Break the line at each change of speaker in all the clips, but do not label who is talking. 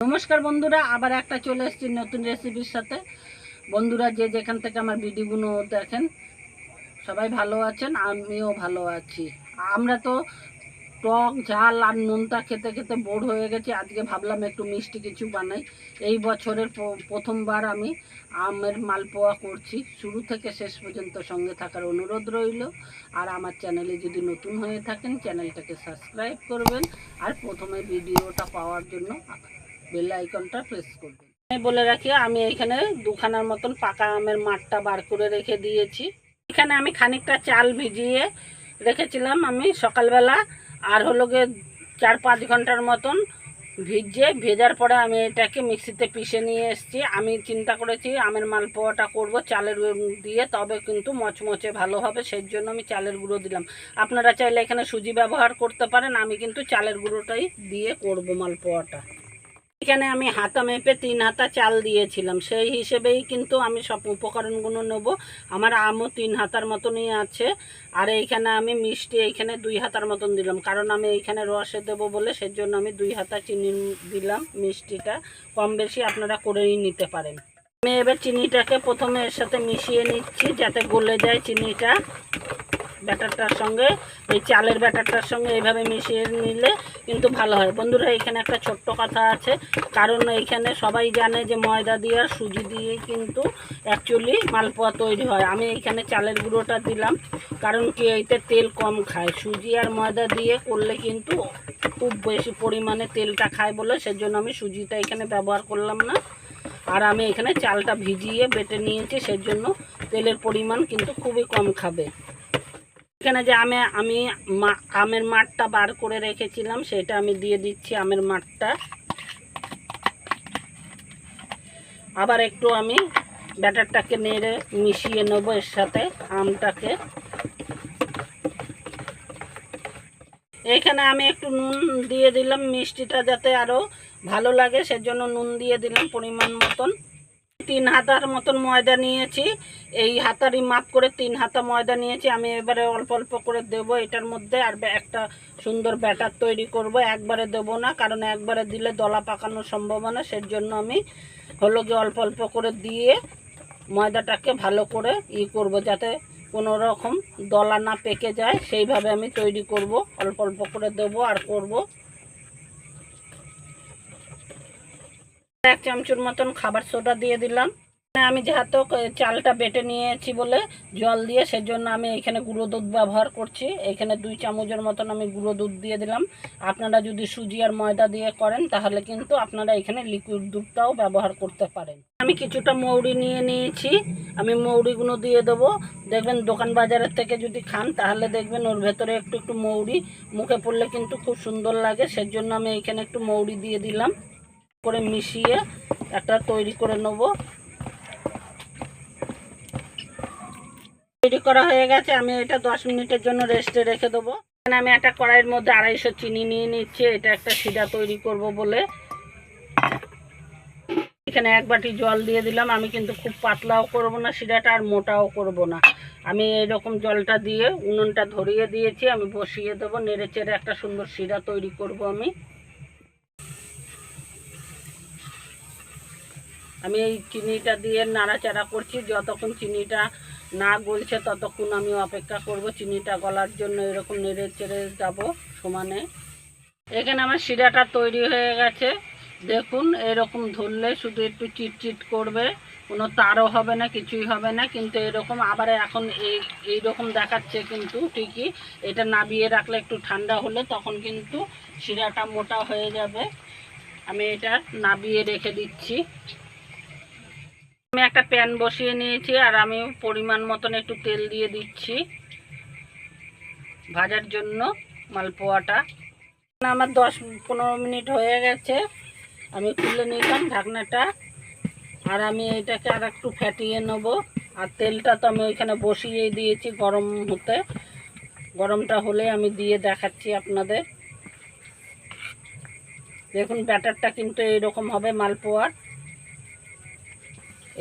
নমস্কার বন্ধুরা, আবার একটা চলে এসেছি নতুন রেসিপির সাথে। বন্ধুরা, যে যেখান থেকে আমার ভিডিওগুলো দেখেন, সবাই ভালো আছেন, আমিও ভালো আছি। আমরা তো টক, ঝাল আর নুনটা খেতে খেতে বোর হয়ে গেছি। আজকে ভাবলাম একটু মিষ্টি কিছু বানাই। এই বছরের প্রথমবার আমি আমের মালপোয়া করছি। শুরু থেকে শেষ পর্যন্ত সঙ্গে থাকার অনুরোধ রইল। আর আমার চ্যানেলে যদি নতুন হয়ে থাকেন চ্যানেলটাকে সাবস্ক্রাইব করবেন। আর প্রথমে ভিডিওটা পাওয়ার জন্য বেল আইকনটা প্রেস করবেন। আমি বলে রাখি, আমি এখানে দুখানার মতন পাকা আমের মাঠটা বার করে রেখে দিয়েছি। এখানে আমি খানিকটা চাল ভিজিয়ে রেখেছিলাম আমি সকালবেলা, আর হলো গিয়ে চার পাঁচ ঘণ্টার মতন ভিজে ভেজার পরে আমি এটাকে মিক্সিতে পিষে নিয়ে এসেছি। আমি চিন্তা করেছি আমের মালপোয়াটা করব চালের দিয়ে, তবে কিন্তু মচমচে ভালো হবে, সেই জন্য আমি চালের গুঁড়ো দিলাম। আপনারা চাইলে এখানে সুজি ব্যবহার করতে পারেন, আমি কিন্তু চালের গুঁড়োটাই দিয়ে করব মালপোয়াটা। এখানে আমি হাতা মেপে তিন হাতা চাল দিয়েছিলাম। সেই হিসেবেই কিন্তু আমি সব উপকরণগুলো নেব। আমার আমও তিন হাতার মতনই আছে। আর এইখানে আমি মিষ্টি এইখানে দুই হাতার মতন দিলাম। কারণ আমি এইখানে রসে দেবো বলে সেজন্য আমি দুই হাতা চিনি দিলাম মিষ্টিটা। কম বেশি আপনারা করেই নিতে পারেন। আমি এবার চিনিটাকে প্রথমে এর সাথে মিশিয়ে নিচ্ছি যাতে গলে যায় চিনিটা। ব্যাটারটার সঙ্গে, এই চালের ব্যাটারটার সঙ্গে এইভাবে মিশিয়ে নিলে কিন্তু ভালো হয়। বন্ধুরা, এখানে একটা ছোট্ট কথা আছে, কারণ এইখানে সবাই জানে যে ময়দা দিয়ে আর সুজি দিয়ে কিন্তু অ্যাকচুয়ালি মালপোয়া তৈরি হয়। আমি এইখানে চালের গুঁড়োটা দিলাম, কারণ কি এইতে তেল কম খায়। সুজি আর ময়দা দিয়ে করলে কিন্তু খুব বেশি পরিমাণে তেলটা খায় বলে সেজন্য আমি সুজিটা এখানে ব্যবহার করলাম না। আর আমি এখানে চালটা ভিজিয়ে বেটে নিয়েছি, সেজন্য তেলের পরিমাণ কিন্তু খুবই কম খাবে। এখানে যে আমি আমি আমের মাঠটা বার করে রেখেছিলাম, সেটা আমি দিয়ে দিচ্ছি আমের মাঠটা। আবার একটু আমি ব্যাটারটাকে নেড়ে মিশিয়ে নেব এর সাথে আমটাকে। এখানে আমি একটু নুন দিয়ে দিলাম, মিষ্টিটা যাতে আরও ভালো লাগে, সেজন্য নুন দিয়ে দিলাম পরিমাণ মতন। তিন হাতার মতন ময়দা নিয়েছি। এই হাতারই মাপ করে তিন হাতা ময়দা নিয়েছি। আমি এবারে অল্প অল্প করে দেব এটার মধ্যে। আর একটা সুন্দর ব্যাটার তৈরি করব। একবারে দেব না, কারণ একবারে দিলে দলা পাকানোর সম্ভাবনা সের জন্য আমি হলো গিয়ে অল্প অল্প করে দিয়ে ময়দাটাকে ভালো করে ই করব, যাতে কোনো রকম দলা না পেকে যায়। সেইভাবে আমি তৈরি করব। অল্প অল্প করে দেবো আর করব। এক চামচুর মতন খাবার সোডা দিয়ে দিলাম। আমি যেহেতু চালটা বেটে নিয়েছি বলে জল দিয়ে, সেজন্য আমি এখানে গুঁড়ো দুধ ব্যবহার করছি। এখানে দুই চামচের মতন আমি গুঁড়ো দুধ দিয়ে দিলাম। আপনারা যদি সুজি আর ময়দা দিয়ে করেন, তাহলে কিন্তু আপনারা এখানে লিকুইড দুধটাও ব্যবহার করতে পারেন। আমি কিছুটা মৌরি নিয়ে নিয়েছি। আমি মৌরিগুলো দিয়ে দেবো। দেখবেন দোকান বাজারের থেকে যদি খান, তাহলে দেখবেন ওর ভেতরে একটু একটু মৌরি মুখে পড়লে কিন্তু খুব সুন্দর লাগে। সেজন্য আমি এখানে একটু মৌরি দিয়ে দিলাম। করে মিশিয়ে একটা তৈরি করে নেব। তৈরি করা হয়ে গেছে, আমি এটা দশ মিনিটের জন্য রেস্টে রেখে দেবো। এখানে আমি একটা কড়াইয়ের মধ্যে আড়াইশো চিনি নিয়ে নিচ্ছি, এটা একটা সিডা তৈরি করব বলে। এখানে এক বাটি জল দিয়ে দিলাম, আমি কিন্তু খুব পাতলাও করব না সিডাটা আর মোটাও করব না। আমি এরকম জলটা দিয়ে উনুনটা ধরিয়ে দিয়েছি, আমি বসিয়ে দেবো নেড়ে চেড়ে একটা সুন্দর সিডা তৈরি করব আমি। আমি এই চিনিটা দিয়ে নাড়াচাড়া করছি, যতক্ষণ চিনিটা না গলছে ততক্ষণ আমি অপেক্ষা করব, চিনিটা গলার জন্য এরকম নেড়ে চেড়ে যাব সমানে। এখানে আমার শিরাটা তৈরি হয়ে গেছে। দেখুন, এরকম ধরলে শুধু একটু চিটচিট করবে, কোনো তারও হবে না, কিছুই হবে না, কিন্তু এরকম আবার এখন এই, এইরকম দেখাচ্ছে কিন্তু ঠিকই। এটা নাবিয়ে রাখলে একটু ঠান্ডা হলে তখন কিন্তু শিরাটা মোটা হয়ে যাবে। আমি এটা নাবিয়ে রেখে দিচ্ছি। আমি একটা প্যান বসিয়ে নিয়েছি আর আমি পরিমাণ মতন একটু তেল দিয়ে দিচ্ছি ভাজার জন্য মালপোয়াটা। আমার দশ পনেরো মিনিট হয়ে গেছে। আমি খুলে নিলাম ঢাকনাটা আর আমি এটাকে আর একটু ফ্যাটিয়ে নেব। আর তেলটা তো আমি ওইখানে বসিয়ে দিয়েছি গরম হতে। গরমটা হলে আমি দিয়ে দেখাচ্ছি আপনাদের। দেখুন, ব্যাটারটা কিন্তু এইরকম হবে মালপোয়ার।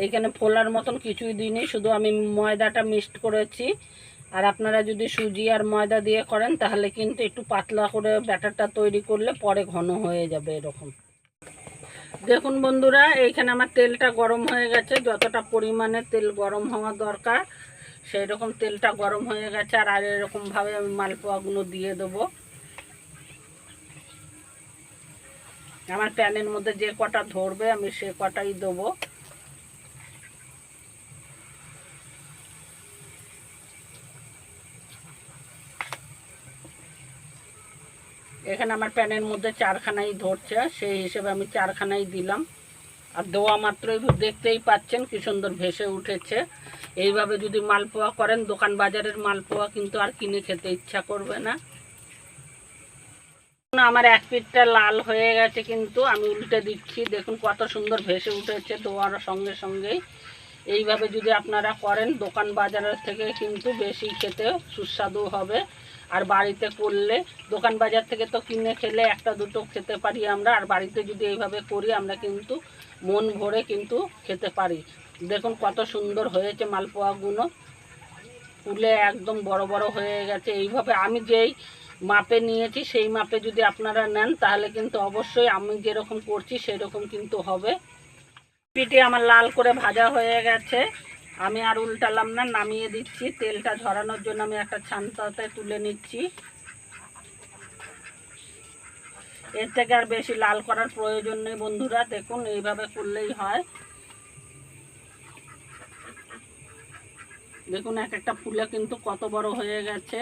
এইখানে ফোলার মতন কিছুই দিইনি, শুধু আমি ময়দাটা মিক্সড করেছি। আর আপনারা যদি সুজি আর ময়দা দিয়ে করেন, তাহলে কিন্তু একটু পাতলা করে ব্যাটারটা তৈরি করলে পরে ঘন হয়ে যাবে এরকম। দেখুন বন্ধুরা, এইখানে আমার তেলটা গরম হয়ে গেছে, যতটা পরিমাণে তেল গরম হওয়া দরকার সেই রকম তেলটা গরম হয়ে গেছে, আর আর এরকমভাবে আমি মালপোয়াগুলো দিয়ে দেবো। আমার প্যানের মধ্যে যে কটা ধরবে, আমি সে কটাই দেবো এখানে আমার প্যানের মধ্যে চারখানাই ধরছে, সেই হিসেবে আমি চারখানাই দিলাম। আর দেওয়া মাত্রই দেখতেই পাচ্ছেন কি সুন্দর ভেসে উঠেছে। এইভাবে যদি মালপোয়া করেন, দোকান বাজারের মালপোয়া কিন্তু আর কিনে খেতে ইচ্ছা করবে না। আমার এক পিঠটা লাল হয়ে গেছে কিন্তু, আমি উল্টে দিচ্ছি। দেখুন, কত সুন্দর ভেসে উঠেছে দেওয়ার সঙ্গে সঙ্গেই। এইভাবে যদি আপনারা করেন, দোকান বাজারের থেকে কিন্তু বেশি খেতে সুস্বাদু হবে। আর বাড়িতে করলে, দোকান বাজার থেকে তো কিনে খেলে একটা দুটো খেতে পারি আমরা। আর বাড়িতে যদি এইভাবে করি, আমরা কিন্তু মন ভরে কিন্তু খেতে পারি। দেখুন কত সুন্দর হয়েছে মালপোয়াগুলো ফুলে একদম বড় বড় হয়ে গেছে। এইভাবে আমি যেই মাপে নিয়েছি, সেই মাপে যদি আপনারা নেন, তাহলে কিন্তু অবশ্যই আমি যেরকম করছি, সেরকম কিন্তু হবে। পিঠে আমার লাল করে ভাজা হয়ে গেছে। আমি আর উল্টালাম না, নামিয়ে দিচ্ছি। তেলটা ঝরানোর জন্য আমি একটা ছানটাতে তুলে নিচ্ছি। এর থেকে আর বেশি লাল করার প্রয়োজন নেই বন্ধুরা, দেখুন এইভাবে করলেই হয়। দেখুন এক একটা ফুলে কিন্তু কত বড় হয়ে গেছে।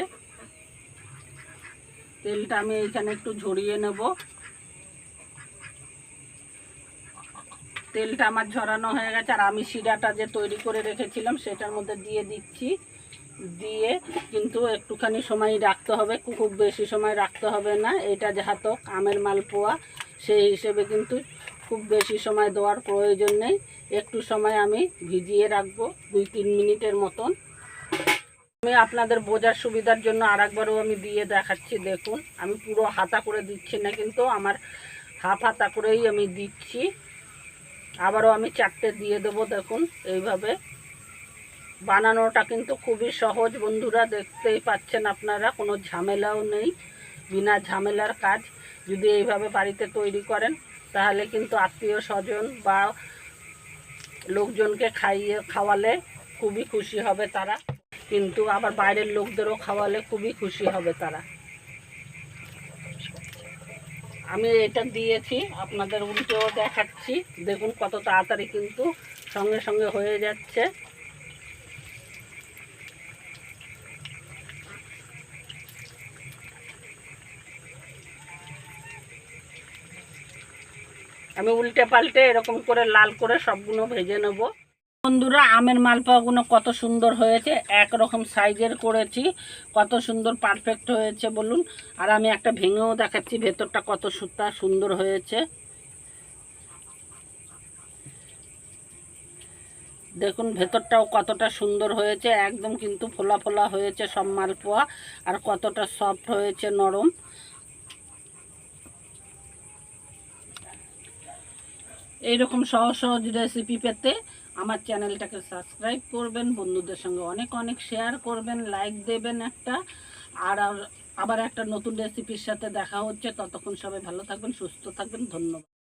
তেলটা আমি এইখানে একটু ঝরিয়ে নেব। তেলটা আমার ঝরানো হয়ে গেছে, আর আমি শিরাটা যে তৈরি করে রেখেছিলাম সেটার মধ্যে দিয়ে দিচ্ছি। দিয়ে কিন্তু একটুখানি সময় রাখতে হবে খুব বেশি সময় রাখতে হবে না। এটা যেহেতু আমের মালপোয়া, সেই হিসেবে কিন্তু খুব বেশি সময় দেওয়ার প্রয়োজন নেই। একটু সময় আমি ভিজিয়ে রাখব, দুই তিন মিনিটের মতন। আমি আপনাদের বোঝার সুবিধার জন্য আরেকবারও আমি দিয়ে দেখাচ্ছি, দেখুন। আমি পুরো হাতা করে দিচ্ছি না, কিন্তু আমার হাফ হাতা করেই আমি দিচ্ছি। আবারও আমি চারটে দিয়ে দেবো দেখুন, এইভাবে। বানানোটা কিন্তু খুবই সহজ, বন্ধুরা দেখতেই পাচ্ছেন আপনারা, কোনো ঝামেলাও নেই, বিনা ঝামেলার কাজ। যদি এইভাবে বাড়িতে তৈরি করেন, তাহলে কিন্তু আত্মীয় স্বজন বা লোকজনকে খাইয়ে খাওয়ালে খুবই খুশি হবে তারা। কিন্তু আবার বাইরের লোকদেরও খাওয়ালে খুবই খুশি হবে তারা। আমি এটা দিয়েছি, আপনাদের উল্টেও দেখাচ্ছি। দেখুন কত তাড়াতাড়ি কিন্তু সঙ্গে সঙ্গে হয়ে যাচ্ছে। আমি উল্টে পাল্টে এরকম করে লাল করে সবগুলো ভেজে নেব। বন্ধুরা, আমের মালপোয়াগুলো কত সুন্দর হয়েছে। একরকম সাইজের করেছি, কত সুন্দর পারফেক্ট হয়েছে বলুন। আর আমি একটা ভেঙেও দেখাচ্ছি, ভেতরটা কত সুতা সুন্দর হয়েছে। দেখুন, ভেতরটাও কতটা সুন্দর হয়েছে, একদম কিন্তু ফোলা ফোলা হয়েছে সব মালপোয়া, আর কতটা সফট হয়েছে নরম। এইরকম সহজ সহজ রেসিপি পেতে আমার চ্যানেলটাকে সাবস্ক্রাইব করবেন, বন্ধুদের সঙ্গে অনেক অনেক শেয়ার করবেন, লাইক দেবেন একটা। আর আবার একটা নতুন রেসিপির সাথে দেখা হচ্ছে। ততক্ষণ সবাই ভালো থাকবেন, সুস্থ থাকবেন। ধন্যবাদ।